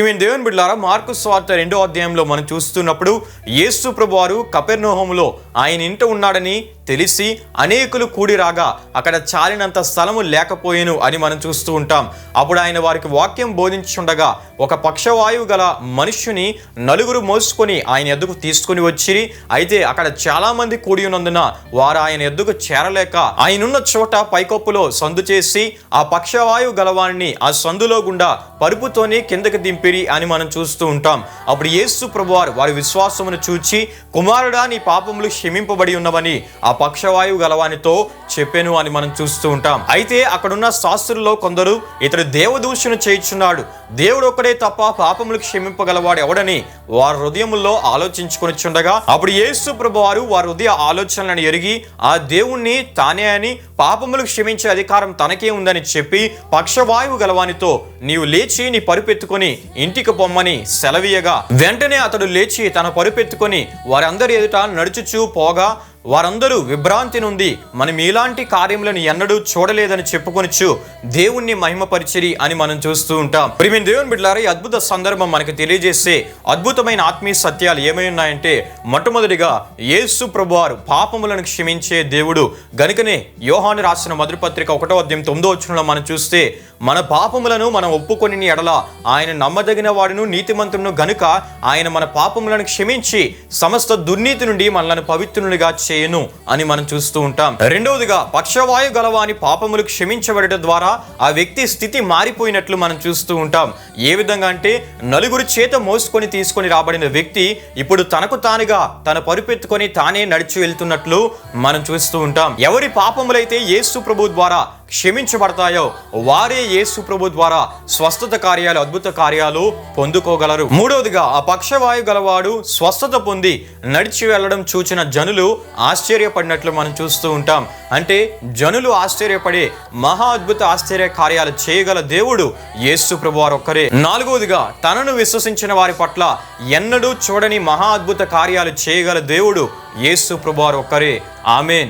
ప్రియమైన దేవుని బిడ్లారా మార్కు స్వార్థ రెండో అధ్యాయంలో మనం చూస్తున్నప్పుడు యేసు ప్రభువారు కపెర్నోహంలో ఆయన ఇంట ఉన్నాడని తెలిసి అనేకులు కూడి రాగా అక్కడ చాలినంత స్థలము లేకపోయేను అని మనం చూస్తూ ఉంటాం. అప్పుడు ఆయన వారికి వాక్యం బోధించుండగా ఒక పక్షవాయువు గల మనుష్యుని నలుగురు మోసుకొని ఆయన ఎద్దుకు తీసుకుని వచ్చిరి. అయితే అక్కడ చాలామంది కూడి ఉన్నందున వారు ఆయన ఎద్దుకు చేరలేక ఆయనున్న చోట పైకప్పులో సందు చేసి ఆ పక్షవాయువు గలవాణ్ణి ఆ సందులో గుండా పరుపుతోనే కిందకి దింపిరి అని మనం చూస్తూ ఉంటాం. అప్పుడు యేసు ప్రభువారు వారి విశ్వాసమును చూచి కుమారుడా నీ పాపములు క్షమింపబడి ఉన్నవని ఆ పక్షవాయువు గలవానితో చెప్పాను అని మనం చూస్తూ ఉంటాం. అయితే అక్కడున్న శాస్త్రుల్లో కొందరు ఇతడు దేవదూషణ చేయించున్నాడు. దేవుడు ఒక్కడే తప్ప పాపములు క్షమింపగలవాడు ఎవడని వారి హృదయముల్లో ఆలోచించుకొని చుండగా అప్పుడు యేసు ప్రభు వారు వారి హృదయ ఆలోచనలను ఎరిగి ఆ దేవుణ్ణి తానే అని పాపములు క్షమించే అధికారం తనకే ఉందని చెప్పి పక్షవాయువు గలవానితో నీవు లేచి నీ పరుపెత్తుకొని ఇంటికి పొమ్మని సెలవీయగా వెంటనే అతడు లేచి తన పరుపెత్తుకొని వారందరి ఎదుట నడుచుచూ పోగా వారందరూ విభ్రాంతి నుండి మనం ఇలాంటి కార్యములను ఎన్నడూ చూడలేదని చెప్పుకొనిచ్చు దేవుణ్ణి మహిమపరిచిరి అని మనం చూస్తూ ఉంటాం. ప్రియమైన దేవుని బిడ్డారా ఈ అద్భుత సందర్భం మనకి తెలియజేసే అద్భుతమైన ఆత్మీయ సత్యాలు ఏమై ఉన్నాయంటే మొట్టమొదటిగా యేసు ప్రభువారు పాపములను క్షమించే దేవుడు. గనుకనే యోహాను రాసిన మధురపత్రిక ఒకటో అధ్యాయం తొమ్మిదో వచ్చినలో మనం చూస్తే మన పాపములను మనం ఒప్పుకొని ఎడల ఆయన నమ్మదగిన వాడును నీతిమంతుడును గనుక ఆయన మన పాపములను క్షమించి సమస్త దుర్నీతి నుండి మనలను పవిత్రునిగా చేయను అని మనం చూస్తూ ఉంటాం. రెండవదిగా పక్షవాయు గలవాని పాపములు క్షమించబడటం ద్వారా ఆ వ్యక్తి స్థితి మారిపోయినట్లు మనం చూస్తూ ఉంటాం. ఏ విధంగా అంటే నలుగురు చేత మోసుకొని తీసుకొని రాబడిన వ్యక్తి ఇప్పుడు తనకు తానుగా తన పరుపెత్తుకొని తానే నడిచి వెళ్తున్నట్లు మనం చూస్తూ ఉంటాం. ఎవరి పాపములైతే యేసు ప్రభు ద్వారా క్షమించబడతాయో వారే యేసు ప్రభు ద్వారా స్వస్థత కార్యాలు అద్భుత కార్యాలు పొందుకోగలరు. మూడవదిగా ఆ పక్షవాయు గలవాడు స్వస్థత పొంది నడిచి వెళ్ళడం చూచిన జనులు ఆశ్చర్యపడినట్లు మనం చూస్తూ ఉంటాం. అంటే జనులు ఆశ్చర్యపడే మహా అద్భుత ఆశ్చర్య కార్యాలు చేయగల దేవుడు యేసు ప్రభు వారు ఒక్కరే. నాలుగవదిగా తనను విశ్వసించిన వారి పట్ల ఎన్నడూ చూడని మహా అద్భుత కార్యాలు చేయగల దేవుడు యేసు ప్రభు వారు ఒక్కరే. ఆమెన్.